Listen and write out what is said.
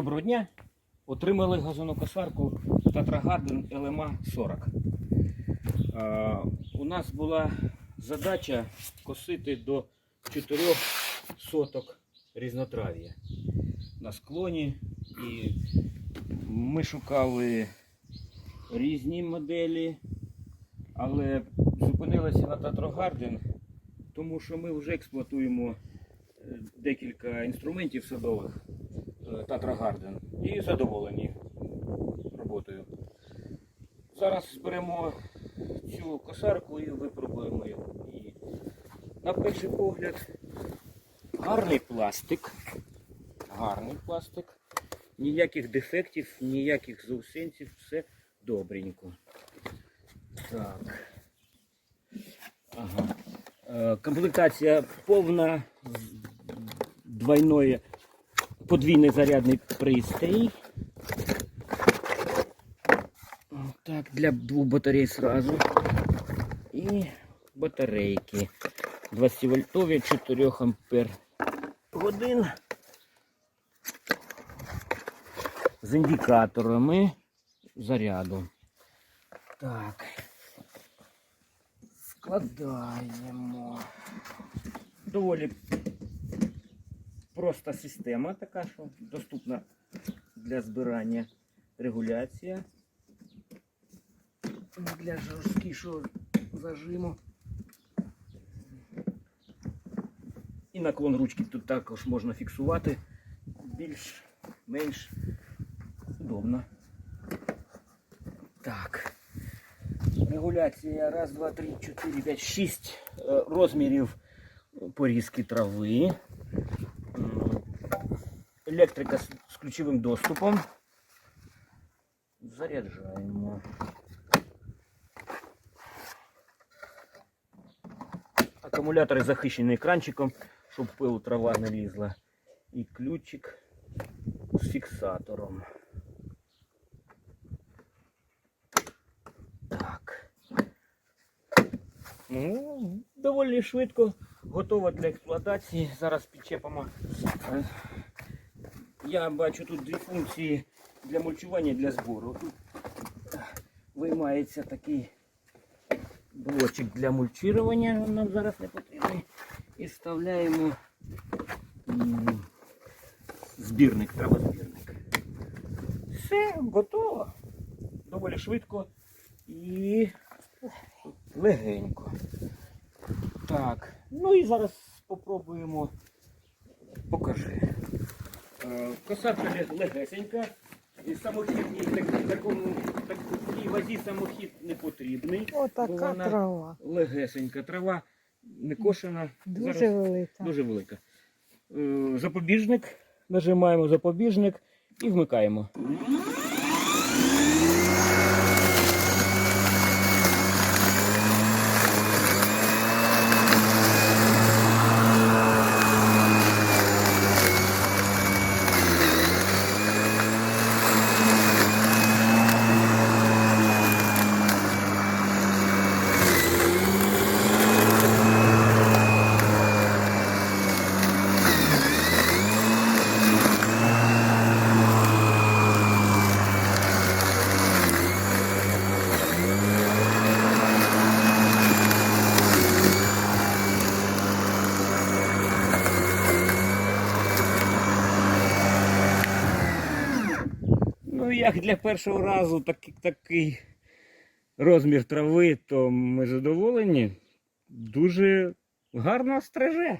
Доброго дня. Отримали газонокосарку Tatra Garden LMA 40. Е, у нас була задача косити до 4 соток різнотрав'я на склоні. І ми шукали різні моделі, але зупинилися на Garden, тому що ми вже експлуатуємо е, декілька інструментів садових. Татра Гарден і задоволені роботою. Зараз зберемо цю косарку і випробуємо її. На перший погляд гарний пластик. Гарний пластик. Ніяких дефектів, ніяких заусенців, все добренько. Так. Ага. Е, Комплектація повна двойної подвійний зарядний пристрій. Так, для двох батарей сразу. І батарейки. 20 вольтові 4 ампер годин. З індикаторами заряду. Так. Складаємо. Доволі проста система така, що доступна для збирання регуляція. Для жорсткішого зажиму. І наклон ручки тут також можна фіксувати більш-менш удобно. Так. Регуляція раз, два, три, чотири, п'ять, шість е, розмірів порізки трави. Електрика з, ключовим доступом. Заряджаємо. Акумулятори захищені екранчиком, щоб пил трава не лізла. І ключик з фіксатором. Так. Ну, доволі швидко готова для експлуатації. Зараз підчепимо. Я бачу тут дві функції для мульчування для збору. Тут е, виймається такий блочок для мульчування, нам зараз не потрібний. І вставляємо збірник, травозбірник. Все, готово. Доволі швидко і легенько. Так, ну і зараз спробуємо. Покажи. Косарка ле- легесенька. І самохідній так, такому так, такій вазі самохід не потрібний. бо Отака вона трава. Легесенька. Трава не кошена. Дуже Зараз велика. дуже велика. Е, Запобіжник. Нажимаємо запобіжник і вмикаємо. Ну, як для першого разу такий, такий розмір трави, то ми задоволені. Дуже гарно стриже.